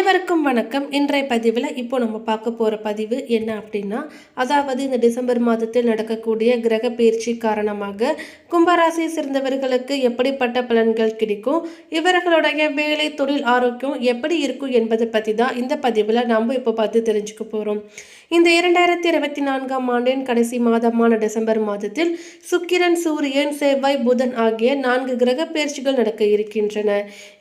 அனைவருக்கும் வணக்கம். இன்றைய பதிவில் இப்போ நம்ம பார்க்க போகிற பதிவு என்ன அப்படின்னா அதாவது இந்த டிசம்பர் மாதத்தில் நடக்கக்கூடிய கிரக பயிற்சி காரணமாக கும்பராசியை சேர்ந்தவர்களுக்கு எப்படிப்பட்ட பலன்கள் கிடைக்கும் இவர்களுடைய வேலை தொழில் ஆரோக்கியம் எப்படி இருக்கும் என்பதை பற்றி தான் இந்த பதிவில் நம்ம இப்போ பார்த்து தெரிஞ்சுக்க போகிறோம் இந்த இரண்டாயிரத்தி இருபத்தி நான்காம் ஆண்டின் கடைசி மாதமான டிசம்பர் மாதத்தில் சுக்கிரன் சூரியன் செவ்வாய் புதன் ஆகிய நான்கு கிரக பயிற்சிகள் நடக்க இருக்கின்றன.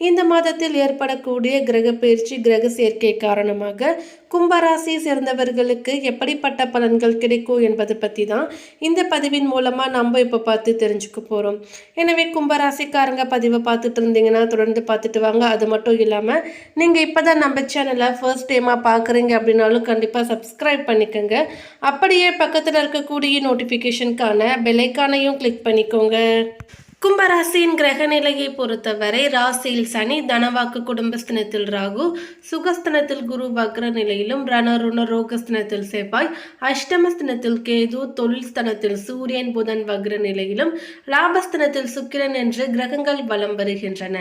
இந்த மாதத்தில் ஏற்படக்கூடிய கிரக பயிற்சி கிரக சேர்க்கை காரணமாக கும்பராசியை சேர்ந்தவர்களுக்கு எப்படிப்பட்ட பலன்கள் கிடைக்கும் என்பதை பற்றி தான் இந்த பதிவின் மூலமாக நம்ம இப்போ பார்த்து தெரிஞ்சுக்க போகிறோம் எனவே கும்பராசிக்காரங்க பதிவை பார்த்துட்டு இருந்தீங்கன்னா தொடர்ந்து பார்த்துட்டு வாங்க. அது மட்டும் இல்லாமல் நீங்கள் இப்போ தான் நம்ம சேனலை ஃபர்ஸ்ட் டைமாக பார்க்குறீங்க அப்படின்னாலும் கண்டிப்பாக சப்ஸ்கிரைப் பண்ணிக்கோங்க. அப்படியே பக்கத்தில் இருக்கக்கூடிய நோட்டிஃபிகேஷனுக்கான பெலைக்கானையும் கிளிக் பண்ணிக்கோங்க. கும்பராசியின் கிரக நிலையை பொறுத்தவரை ராசியில் சனி தனவாக்கு குடும்பஸ்தனத்தில் ராகு சுகஸ்தனத்தில் குரு வக்ர நிலையிலும் ரணருண ரோகஸ்தனத்தில் செவ்வாய் அஷ்டமஸ்தனத்தில் கேது தொழில் ஸ்தனத்தில் சூரியன் புதன் வக்ர நிலையிலும் லாபஸ்தனத்தில் சுக்கிரன் என்று கிரகங்கள் வலம் வருகின்றன.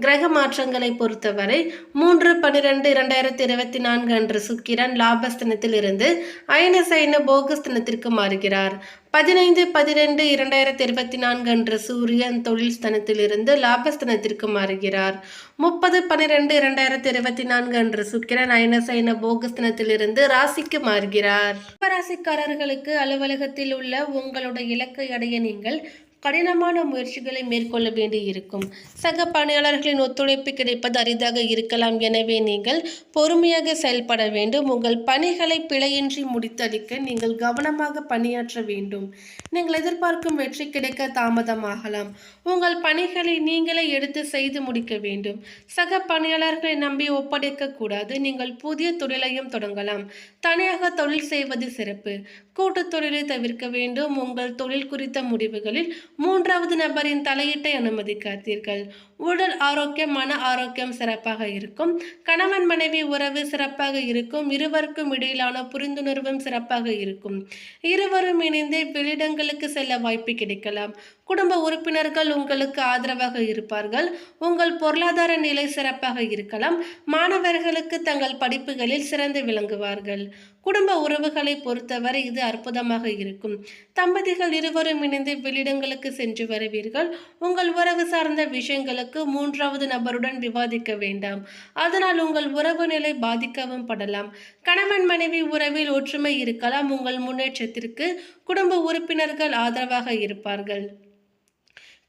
கிரக மாற்றங்களை பொறுத்தவரை மூன்று பனிரெண்டு இரண்டாயிரத்தி இருபத்தி நான்கு அன்று சுக்கிரன் லாபஸ்தனத்தில் இருந்து அயனசைன போகஸ்தனத்திற்கு மாறுகிறார். பதினைந்து பதினெண்டு இரண்டாயிரத்தி இருபத்தி நான்கு அன்று சூரியன் தொழில் ஸ்தனத்திலிருந்து லாபஸ்தனத்திற்கு மாறுகிறார். முப்பது பன்னிரெண்டு இரண்டாயிரத்தி இருபத்தி நான்கு அன்று சுக்கிரன் அயனசைன போகஸ்தனத்திலிருந்து ராசிக்கு மாறுகிறார். ராசிக்காரர்களுக்கு அலுவலகத்தில் உள்ள உங்களோட இலக்கை அடைய நீங்கள் கடினமான முயற்சிகளை மேற்கொள்ள வேண்டி இருக்கும் சக பணியாளர்களின் ஒத்துழைப்பு கிடைப்பது அரிதாக இருக்கலாம். எனவே நீங்கள் பொறுமையாக செயல்பட வேண்டும். உங்கள் பணிகளை பிழையின்றி முடித்தளிக்க நீங்கள் கவனமாக பணியாற்ற வேண்டும். நீங்கள் எதிர்பார்க்கும் வெற்றி கிடைக்க தாமதமாகலாம். உங்கள் பணிகளை நீங்களே எடுத்து செய்து முடிக்க வேண்டும். சக பணியாளர்களை நம்பி ஒப்படைக்க கூடாது. நீங்கள் புதிய தொழிலையும் தொடங்கலாம். தனியாக தொழில் செய்வது சிறப்பு. கூட்டுத் தொழிலை தவிர்க்க வேண்டும். உங்கள் தொழில் குறித்த முடிவுகளில் மூன்றாவது நபரின் தலையீட்டை அனுமதிக்காதீர்கள். உடல் ஆரோக்கியம் மன ஆரோக்கியம் சிறப்பாக இருக்கும். கணவன் மனைவி உறவு சிறப்பாக இருக்கும். இருவருக்கும் இடையிலான புரிந்துணர்வும் சிறப்பாக இருக்கும். இருவரும் இணைந்து வெளியிடங்களுக்கு செல்ல வாய்ப்பு கிடைக்கலாம். குடும்ப உறுப்பினர்கள் உங்களுக்கு ஆதரவாக இருப்பார்கள். உங்கள் பொருளாதார நிலை சிறப்பாக இருக்கலாம். மாணவர்களுக்கு தங்கள் படிப்புகளில் சிறந்து விளங்குவார்கள். குடும்ப உறவுகளை பொறுத்தவரை இது அற்புதமாக இருக்கும். தம்பதிகள் இருவரும் இணைந்து வெளியிடங்களுக்கு சென்று வருவீர்கள். உங்கள் உறவு சார்ந்த விஷயங்களுக்கு மூன்றாவது நபருடன் விவாதிக்க வேண்டாம். அதனால் உங்கள் உறவு நிலை பாதிக்கவும் படலாம். கணவன் மனைவி உறவில் ஒற்றுமை இருக்கலாம். உங்கள் முன்னேற்றத்திற்கு குடும்ப உறுப்பினர்கள் ஆதரவாக இருப்பார்கள்.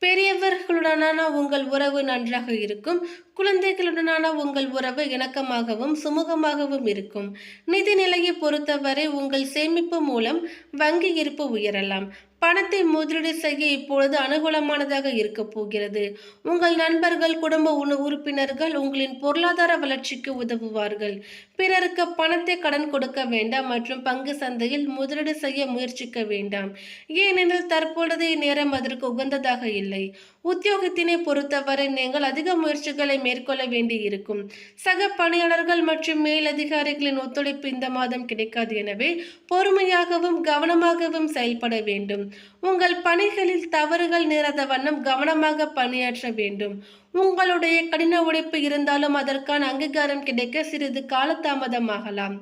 பெரியவர்களுடனான உங்கள் உறவு நன்றாக இருக்கும். குழந்தைகளுடனான உங்கள் உறவு இணக்கமாகவும் சுமூகமாகவும் இருக்கும். நிதி நிலையை பொறுத்தவரை உங்கள் சேமிப்பு மூலம் வங்கி இருப்பு உயரலாம். பணத்தை முதலீடு செய்ய இப்பொழுது அனுகூலமானதாக இருக்க போகிறது. உங்கள் நண்பர்கள் குடும்ப உறுப்பினர்கள் உங்களின் பொருளாதார வளர்ச்சிக்கு உதவுவார்கள். பிறருக்கு பணத்தை கடன் கொடுக்க வேண்டாம் மற்றும் பங்கு சந்தையில் முதலீடு செய்ய முயற்சிக்க வேண்டாம். ஏனெனில் தற்பொழுதைய நேரம் அதற்கு உகந்ததாக இல்லை. உத்தியோகத்தினை பொறுத்தவரை நீங்கள் அதிக முயற்சிகளை மேற்கொள்ள வேண்டி இருக்கும் சக பணியாளர்கள் மற்றும் மேலதிகாரிகளின் ஒத்துழைப்பு இந்த மாதம் கிடைக்காது எனவே பொறுமையாகவும் கவனமாகவும் செயல்பட வேண்டும். உங்கள் பணிகளில் தவறுகள் நேராத வண்ணம் கவனமாக பணியாற்ற வேண்டும். உங்களுடைய கடின உழைப்பு இருந்தாலும் அதற்கான அங்கீகாரம் கிடைக்க சிறிது காலதாமதமாகலாம்.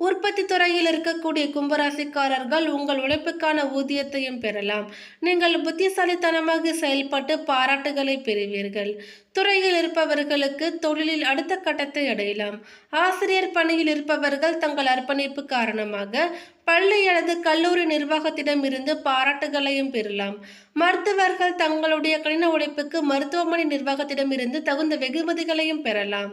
உற்பத்தி துறையில் இருக்கக்கூடிய கும்பராசிக்காரர்கள் உங்கள் உழைப்புக்கான ஊதியத்தையும் பெறலாம். நீங்கள் புத்திசாலித்தனமாக செயல்பட்டு பாராட்டுகளை பெறுவீர்கள். துறையில் இருப்பவர்களுக்கு தொழிலில் அடுத்த கட்டத்தை அடையலாம். ஆசிரியர் பணியில் இருப்பவர்கள் தங்கள் அர்ப்பணிப்பு காரணமாக பள்ளி அல்லது கல்லூரி நிர்வாகத்திடம் இருந்து பாராட்டுகளையும் பெறலாம். மருத்துவர்கள் தங்களுடைய கடின உழைப்புக்கு மருத்துவமனை நிர்வாகத்திடம் இருந்து தகுந்த வெகுமதிகளையும் பெறலாம்.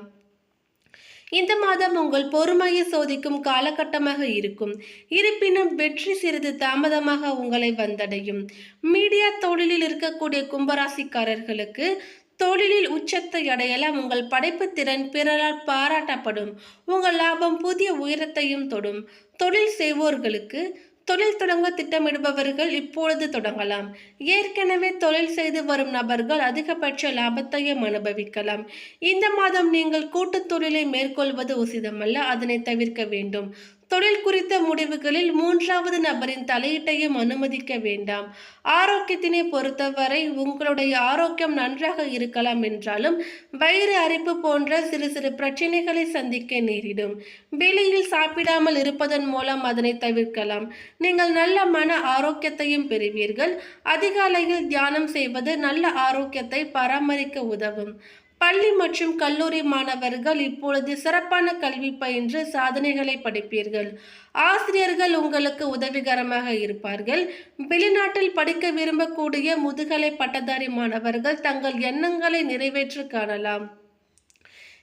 இந்த மாதம் உங்கள் பொறுமையை சோதிக்கும் காலகட்டமாக இருக்கும். இருப்பினும் வெற்றி சிறிது தாமதமாக உங்களை வந்தடையும். மீடியா தொழிலில் இருக்கக்கூடிய கும்பராசிக்காரர்களுக்கு தொழிலில் உச்சத்தை அடையலாம். உங்கள் படைப்பு திறன் பிறரால் பாராட்டப்படும். உங்கள் லாபம் புதிய உயரத்தையும் தொடும். தொழில் செய்வோர்களுக்கு தொழில் தொடங்க திட்டமிடுபவர்கள் இப்பொழுது தொடங்கலாம். ஏற்கனவே தொழில் செய்து வரும் நபர்கள் அதிகபட்ச லாபத்தையும் அனுபவிக்கலாம். இந்த மாதம் நீங்கள் கூட்டுத் தொழிலை மேற்கொள்வது உசிதமல்ல. அதனை தவிர்க்க வேண்டும். தொழில் குறித்த முடிவுகளில் மூன்றாவது நபரின் தலையீட்டையும் அனுமதிக்க வேண்டாம். ஆரோக்கியத்தினை பொறுத்தவரை உங்களுடைய ஆரோக்கியம் நன்றாக இருக்கலாம் என்றாலும் வயிறு அரிப்பு போன்ற சிறு சிறு பிரச்சனைகளை சந்திக்க நேரிடும். வெளியில் சாப்பிடாமல் இருப்பதன் மூலம் அதனை தவிர்க்கலாம். நீங்கள் நல்ல மன ஆரோக்கியத்தையும் பெறுவீர்கள். அதிகாலையில் தியானம் செய்வது நல்ல ஆரோக்கியத்தை பராமரிக்க உதவும். பள்ளி மற்றும் கல்லூரி மாணவர்கள் இப்பொழுது சிறப்பான கல்வி பயின்று சாதனைகளை படிப்பீர்கள். ஆசிரியர்கள் உங்களுக்கு உதவிகரமாக இருப்பார்கள். வெளிநாட்டில் படிக்க விரும்பக்கூடிய முதுகலை பட்டதாரி மாணவர்கள் தங்கள் எண்ணங்களை நிறைவேற்றி காணலாம்.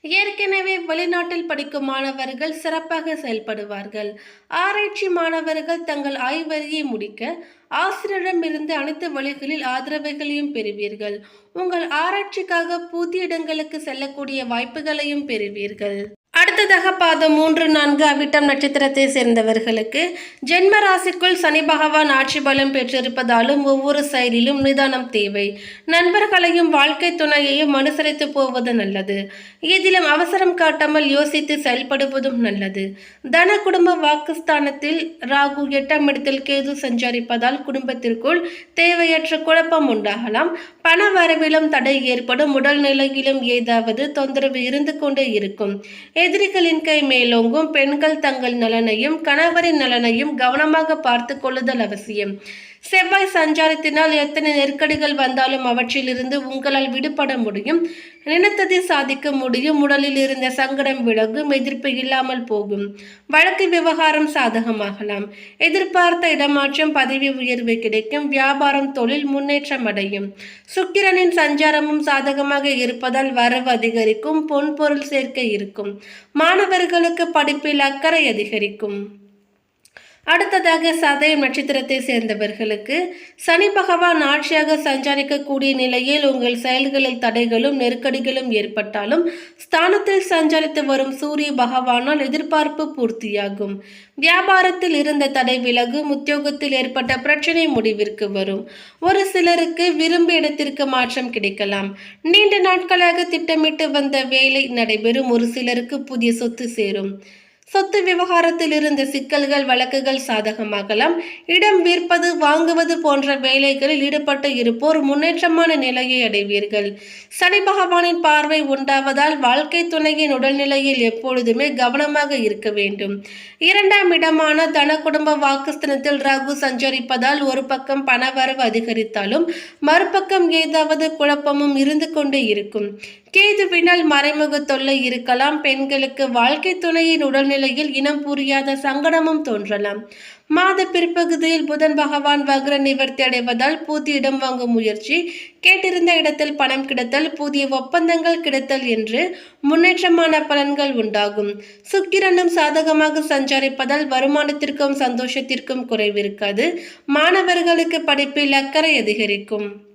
ஏற்கனவே வெளிநாட்டில் படிக்கும் மாணவர்கள் சிறப்பாக செயல்படுவார்கள். ஆராய்ச்சி மாணவர்கள் தங்கள் ஆய்வறியை முடிக்க ஆசிரியரிடமிருந்து அனைத்து வழிகளில் ஆதரவுகளையும் பெறுவீர்கள். உங்கள் ஆராய்ச்சிக்காக புதிய இடங்களுக்கு செல்லக்கூடிய வாய்ப்புகளையும் பெறுவீர்கள். அடுத்ததாக பாதம் மூன்று நான்கு அவிட்டம் நட்சத்திரத்தை சேர்ந்தவர்களுக்கு ஜென்ம ராசிக்குள் சனி பகவான் ஆட்சி பலம் பெற்றிருப்பதாலும் ஒவ்வொரு செயலிலும் நிதானம் தேவை. நண்பர்களையும் வாழ்க்கை துணையையும் அனுசரித்து போவது நல்லது. இதிலும் அவசரம் காட்டாமல் யோசித்து செயல்படுவதும் நல்லது. தன குடும்ப வாக்குஸ்தானத்தில் ராகு எட்டாம் இடத்தில் கேது சஞ்சரிப்பதால் குடும்பத்திற்குள் தேவையற்ற குழப்பம் உண்டாகலாம். பண வரவிலும் தடை ஏற்படும். உடல் நிலையிலும் ஏதாவது தொந்தரவு இருந்து கொண்டே இருக்கும். எதிரிகளின் கை மேலோங்கும் பெண்கள் தங்கள் நலனையும் கணவரின் நலனையும் கவனமாக பார்த்து கொள்ளுதல் அவசியம். செவ்வாய் சஞ்சாரத்தினால் எத்தனை நெருக்கடிகள் வந்தாலும் அவற்றிலிருந்து உங்களால் விடுபட முடியும். நினைத்ததை சாதிக்க முடியும். உடலில் இருந்த சங்கடம் விலகும். எதிர்ப்பு இல்லாமல் போகும். வழக்கு விவகாரம் சாதகமாகலாம். எதிர்பார்த்த இடமாற்றம் பதவி உயர்வு கிடைக்கும். வியாபாரம் தொழில் முன்னேற்றம் அடையும். சுக்கிரனின் சஞ்சாரமும் சாதகமாக இருப்பதால் வரவு அதிகரிக்கும். பொன் பொருள் சேர்க்கை இருக்கும். மாணவர்களுக்கு படிப்பில் அக்கறை அதிகரிக்கும். அடுத்ததாக சதயம் நட்சத்திரத்தை சேர்ந்தவர்களுக்கு சனி பகவான் ஆட்சியாக சஞ்சரிக்கக்கூடிய நிலையில் உங்கள் செயல்களில் தடைகளும் நெருக்கடிகளும் ஏற்பட்டாலும் ஸ்தானத்தில் சஞ்சரித்து வரும் சூரிய பகவானால் எதிர்பார்ப்பு பூர்த்தியாகும். வியாபாரத்தில் இருந்த தடை விலகும் உத்தியோகத்தில் ஏற்பட்ட பிரச்சனை முடிவிற்கு வரும். ஒரு சிலருக்கு விரும்பிய இடத்திற்கு மாற்றம் கிடைக்கலாம். நீண்ட நாட்களாக திட்டமிட்டு வந்த வேலை நடைபெறும். ஒரு சிலருக்கு புதிய சொத்து சேரும். சொத்து விவகாரத்தில் இருந்த சிக்கல்கள் வழக்குகள் சாதகமாகலாம். இடம் விற்பது வாங்குவது போன்ற வேலைகளில் ஈடுபட்டு இருப்போர் முன்னேற்றமான நிலையை அடைவீர்கள். சனி பகவானின் பார்வை உண்டாவதால் வாழ்க்கை துணையின் உடல்நிலையில் எப்பொழுதுமே கவனமாக இருக்க வேண்டும். இரண்டாம் இடமான தன குடும்ப வாக்குஸ்தனத்தில் ராகு சஞ்சரிப்பதால் ஒரு பக்கம் பணவரவு அதிகரித்தாலும் மறுபக்கம் ஏதாவது குழப்பமும் இருந்து கொண்டே இருக்கும். கேதுவினால் மறைமுக தொல்லை இருக்கலாம். பெண்களுக்கு வாழ்க்கை துணையின் உடல்நிலையில் இனம் புரியாத சங்கடமும் தோன்றலாம். மாத பிற்பகுதியில் புதன் பகவான் வக்ர நிவர்த்தி அடைவதால் புதிய இடம் வாங்கும் முயற்சி கேட்டிருந்த இடத்தில் பணம் கிடைத்தல் புதிய ஒப்பந்தங்கள் கிடைத்தல் என்று முன்னேற்றமான பலன்கள் உண்டாகும். சுக்கிரனும் சாதகமாக சஞ்சரிப்பதால் வருமானத்திற்கும் சந்தோஷத்திற்கும் குறைவிருக்காது. மாணவர்களுக்கு படிப்பில் அக்கறை அதிகரிக்கும்.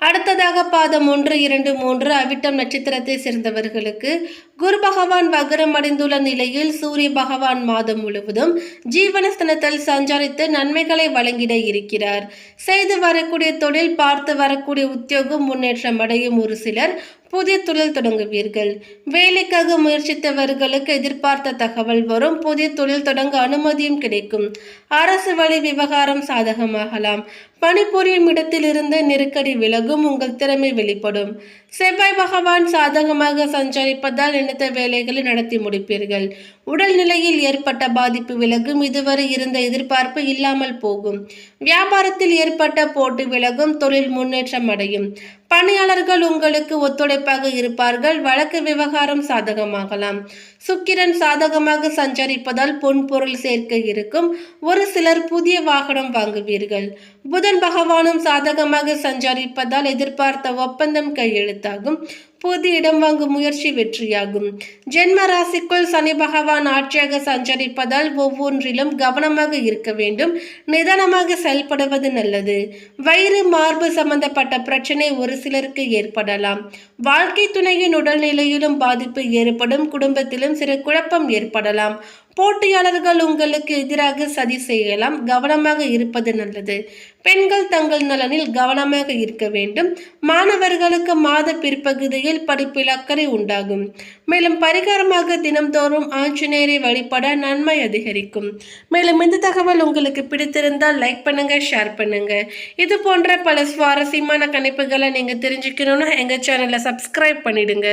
அடுத்ததாக பாதம் ஒன்று இரண்டு மூன்று அவிட்டம் நட்சத்திரத்தை சேர்ந்தவர்களுக்கு குரு பகவான் வக்ரம் அடைந்துள்ள நிலையில் சூரிய பகவான் மாதம் முழுவதும் ஜீவனஸ்தனத்தில் சஞ்சரித்து நன்மைகளை வழங்கிட இருக்கிறார். செய்து வரக்கூடிய தொழில் பார்த்து வரக்கூடிய உத்தியோகம் முன்னேற்றம் அடையும் ஒரு சிலர் புதிய தொழில் தொடங்குவீர்கள். வேலைக்காக முயற்சித்தவர்களுக்கு எதிர்பார்த்த தகவல் வரும். புதிய தொழில் தொடங்க அனுமதியும் கிடைக்கும். அரசு வழி விவகாரம் சாதகமாகலாம். பணிபுரியும் இடத்திலிருந்து நெருக்கடி விலகும் உங்கள் திறமை வெளிப்படும். செவ்வாய் பகவான் சாதகமாக சஞ்சரிப்பதால் நினைத்த வேலைகளை நடத்தி முடிப்பீர்கள். உடல்நிலையில் ஏற்பட்ட பாதிப்பு விலகும். இதுவரை இருந்த எதிர்பார்ப்பு இல்லாமல் போகும். வியாபாரத்தில் ஏற்பட்ட போட்டு விலகும். தொழில் முன்னேற்றம் அடையும். பணியாளர்கள் உங்களுக்கு ஒத்துழைப்பாக இருப்பார்கள். வழக்கு விவகாரம் சாதகமாகலாம். சுக்கிரன் சாதகமாக சஞ்சரிப்பதால் பொன் பொருள் சேர்க்கை இருக்கும். ஒரு சிலர் புதிய வாகனம் வாங்குவீர்கள். புதன் பகவானும் சாதகமாக சஞ்சரிப்பதால் எதிர்பார்த்த ஒப்பந்தம் கையெழுத்தாகும். புது இடம் வாங்கும் முயற்சி வெற்றியாகும். ஜென்ம ராசிக்குள் சனி பகவான் ஆட்சியாக சஞ்சரிப்பதால் ஒவ்வொன்றிலும் கவனமாக இருக்க வேண்டும். நிதானமாக செயல்படுவது நல்லது. வயிறு மார்பு சம்பந்தப்பட்ட பிரச்சனை ஒரு சிலருக்கு ஏற்படலாம். வாழ்க்கை துணையின் உடல்நிலையிலும் பாதிப்பு ஏற்படும். குடும்பத்திலும் சிறு குழப்பம் ஏற்படலாம். போட்டியாளர்கள் உங்களுக்கு எதிராக சதி செய்யலாம். கவனமாக இருப்பது நல்லது. பெண்கள் தங்கள் நலனில் கவனமாக இருக்க வேண்டும். மாணவர்களுக்கு மாத பிற்பகுதியில் படிப்பில் அக்கறை உண்டாகும். மேலும் பரிகாரமாக தினம்தோறும் ஆஞ்சநேயரை வழிபட நன்மை அதிகரிக்கும். மேலும் இந்த தகவல் உங்களுக்கு பிடித்திருந்தால் லைக் பண்ணுங்க ஷேர் பண்ணுங்க. இது போன்ற பல சுவாரஸ்யமான கணிப்புகளை நீங்க தெரிஞ்சுக்கணும்னா எங்க சேனலை சப்ஸ்கிரைப் பண்ணிடுங்க.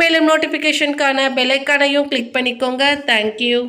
மேலும் நோட்டிஃபிகேஷனுக்கான பெல்லைக்கானையும் கிளிக் பண்ணிக்கோங்க. தேங்க்யூ